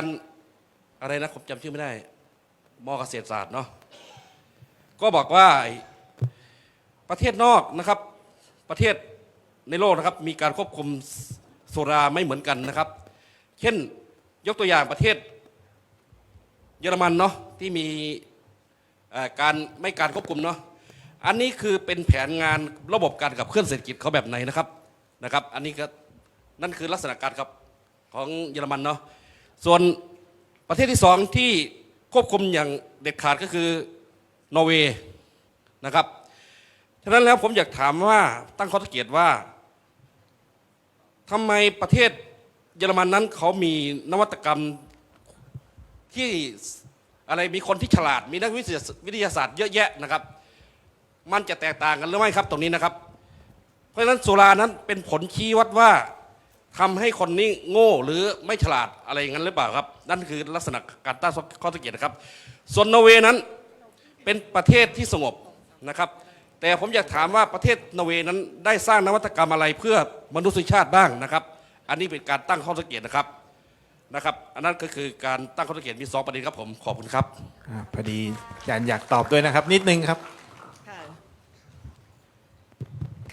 อันอะไรนะผมจำชื่อไม่ได้มอเกษตรศาสตร์เนาะก็บอกว่าประเทศนอกนะครับ ประเทศในโลกนะครับ มีการควบคุมสุราไม่เหมือนกันนะครับ เช่นยกตัวอย่างประเทศเยอรมันเนาะที่มีการไม่การควบคุมเนาะอันนี้คือเป็นแผนงานระบบการกับเคลื่อนเศรษฐกิจเขาแบบไหนนะครับนะครับ อันนี้ก็นั่นคือลักษณะการกับของเยอรมันเนาะ ส่วนประเทศที่สองที่ควบคุมอย่างเด็ดขาดก็คือนอร์เวย์นะครับฉะนั้นแล้วผมอยากถามว่าตั้งข้อสังเกตว่าทำไมประเทศเยอรมันนั้นเขามีนวัตกรรมที่อะไรมีคนที่ฉลาด มีนักวิทยาวิทยาศาสตร์เยอะแยะนะครับ มันจะแตกต่างกันหรือไม่ครับตรงนี้นะครับ เพราะฉะนั้นสุรานั้นเป็นผลชี้วัดว่า ทำให้คนนี้โง่หรือไม่ฉลาดอะไรอย่างนั้นหรือเปล่าครับ นั่นคือลักษณะการตั้งข้อสังเกตนะครับ ส่วนนอร์เวย์นั้นเป็นประเทศที่สงบนะครับ แต่ผมอยากถามว่าประเทศนอร์เวย์นั้นได้สร้างนวัตกรรมอะไรเพื่อมนุษยชาติบ้างนะครับ อันนี้เป็นการตั้งข้อสังเกตนะครับนะครับ อันนั้นก็คือการตั้งข้อสังเกตมีสองประเด็นครับผมขอบคุณครับพอดีอาจารย์อยากตอบด้วยนะครับ นิดนึงครับ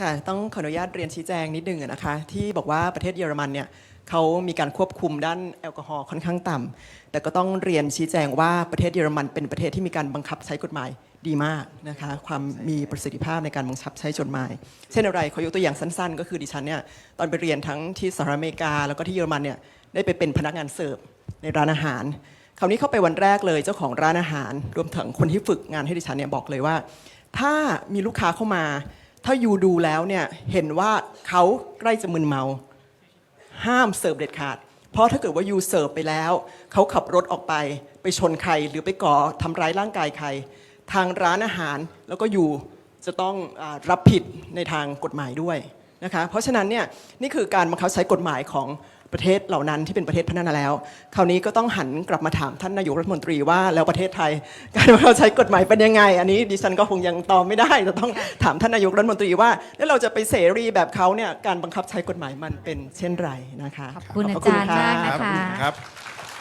ค่ะ ต้องขออนุญาตเรียนชี้แจงนิดนึงนะคะ ที่บอกว่าประเทศเยอรมันเนี่ยเขามีการควบคุมด้านแอลกอฮอล์ค่อนข้างต่ำแต่ก็ต้องเรียนชี้แจงว่าประเทศเยอรมันเป็นประเทศที่มีการบังคับใช้กฎหมายดีมากนะคะความมีประสิทธิภาพในการบังคับใช้กฎหมาย เช่นอะไรขอยกตัวอย่างสั้นๆ ก็คือดิฉันเนี่ยตอนไปเรียนทั้งที่สหรัฐอเมริกา แล้วก็ที่เยอรมันเนี่ยได้ไปเป็นพนักงานเสิร์ฟในร้านอาหาร คราวนี้เข้าไปวันแรกเลยเจ้าของร้านอาหาร รวมถึงคนที่ฝึกงานให้ดิฉันเนี่ยบอกเลยว่า ถ้ามีลูกค้าเข้ามา ถ้ายูดูแล้วเนี่ยเห็นว่าเขาใกล้จะมึนเมา ห้ามเสิร์ฟเด็ดขาด เพราะถ้าเกิดว่ายูเสิร์ฟไปแล้ว เขาขับรถออกไป ไปชนใครหรือไปก่อทำร้ายร่างกายใคร ทางร้านอาหารแล้วก็ยูจะต้องอรับผิดในทางกฎหมายด้วยนะคะเพราะฉะนั้นเนี่ยนี่คือการบังคับใช้กฎหมายของ ประเทศเหล่านั้นที่เป็นประเทศพัฒนาแล้ว คราวนี้ก็ต้องหันกลับมาถามท่านนายกรัฐมนตรีว่าแล้วประเทศไทย การบังคับใช้กฎหมายเป็นยังไง อันนี้ดิฉันก็คงยังตอบไม่ได้จะต้องถามท่านนายกรัฐมนตรีว่า แล้วเราจะไปเสรีแบบเขาเนี่ยการบังคับใช้กฎหมายมันเป็นเช่นไรนะคะขอบคุณพอาระจารย์ค่ะมากนะครัคะบครับ